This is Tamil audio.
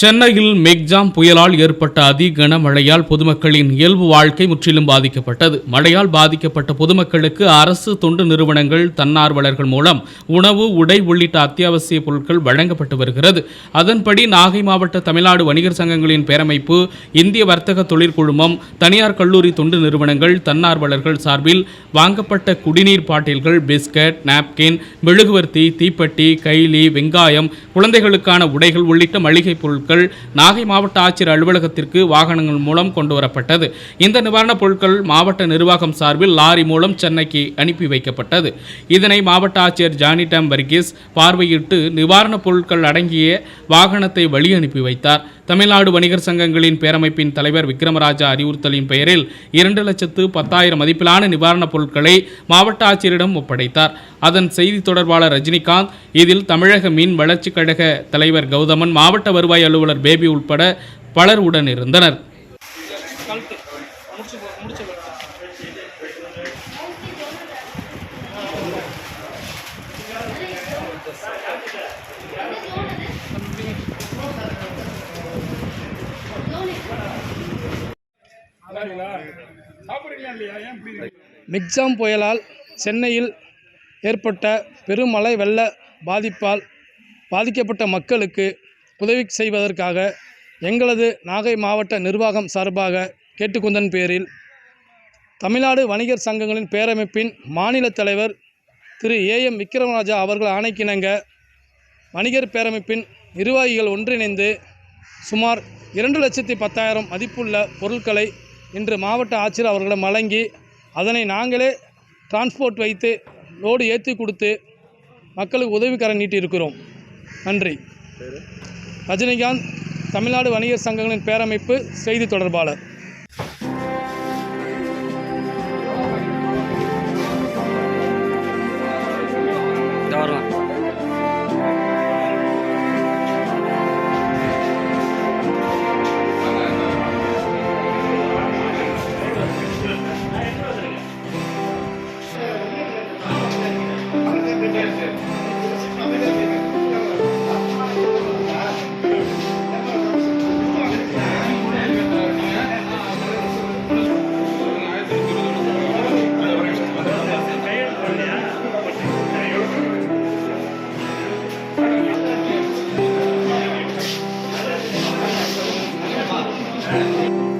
சென்னையில் மெக்ஜாம் புயலால் ஏற்பட்ட அதிகன மழையால் பொதுமக்களின் இயல்பு வாழ்க்கை முற்றிலும் பாதிக்கப்பட்டது. மழையால் பாதிக்கப்பட்ட பொதுமக்களுக்கு அரசு தொண்டு நிறுவனங்கள் தன்னார்வலர்கள் மூலம் உணவு உடை உள்ளிட்ட அத்தியாவசிய பொருட்கள் வழங்கப்பட்டு வருகிறது. அதன்படி நாகை மாவட்ட தமிழ்நாடு வணிகர் சங்கங்களின் பேரமைப்பு இந்திய வர்த்தக தொழிற்குழுமம் தனியார் கல்லூரி தொண்டு நிறுவனங்கள் தன்னார்வலர்கள் சார்பில் வாங்கப்பட்ட குடிநீர் பாட்டில்கள் பிஸ்கட் நாப்கின் மெழுகுவர்த்தி தீப்பெட்டி கைலி வெங்காயம் குழந்தைகளுக்கான உடைகள் உள்ளிட்ட மளிகை பொருட்கள் நாகை மாவட்ட ஆட்சியர் அலுவலகத்திற்கு வாகனங்கள் மூலம் கொண்டு வரப்பட்டது. இந்த நிவாரணப் பொருட்கள் மாவட்ட நிர்வாகம் சார்பில் லாரி மூலம் சென்னைக்கு அனுப்பி வைக்கப்பட்டது. இதனை மாவட்ட ஆட்சியர் ஜானி டாம் வர்கீஸ் பார்வையிட்டு நிவாரணப் பொருட்கள் அடங்கிய வாகனத்தை வழி அனுப்பி வைத்தார். தமிழ்நாடு வணிகர் சங்கங்களின் பேரமைப்பின் தலைவர் விக்ரமராஜா அறிவுறுத்தலின் பெயரில் இரண்டு லட்சத்து பத்தாயிரம் மதிப்பிலான நிவாரணப் பொருட்களை மாவட்ட ஆட்சியரிடம் ஒப்படைத்தார். அதன் செய்தி தொடர்பாளர் ரஜினிகாந்த் இதில் தமிழக மீன் வளர்ச்சிக் கழக தலைவர் கௌதமன் மாவட்ட வருவாய் அலுவலர் பேபி உட்பட பலர் உடன் இருந்தனர் மிக்ஜாம் புயலால் சென்னையில் ஏற்பட்ட பெருமழை வெள்ள பாதிப்பால் பாதிக்கப்பட்ட மக்களுக்கு உதவி செய்வதற்காக எங்களது நாகை மாவட்ட நிர்வாகம் சார்பாக கேட்டுக்கொண்டன் பேரில் தமிழ்நாடு வணிகர் சங்கங்களின் பேரமைப்பின் மாநில தலைவர் திரு ஏஎம் விக்ரமராஜா அவர்கள் ஆணைக்கிணங்க வணிகர் பேரமைப்பின் நிர்வாகிகள் ஒன்றிணைந்து சுமார் இரண்டு லட்சத்தி பத்தாயிரம் மதிப்புள்ள பொருட்களை இன்று மாவட்ட ஆட்சியர் அவர்களிடம் வழங்கி அதனை நாங்களே டிரான்ஸ்போர்ட் வைத்து லோடு ஏற்றி கொடுத்து மக்களுக்கு உதவிக்கரம் நீட்டியிருக்கிறோம் நன்றி. ரஜினிகாந்த் தமிழ்நாடு வணிகர் சங்கங்களின் பேரமைப்பு செய்தி தொடர்பாளர். Amen.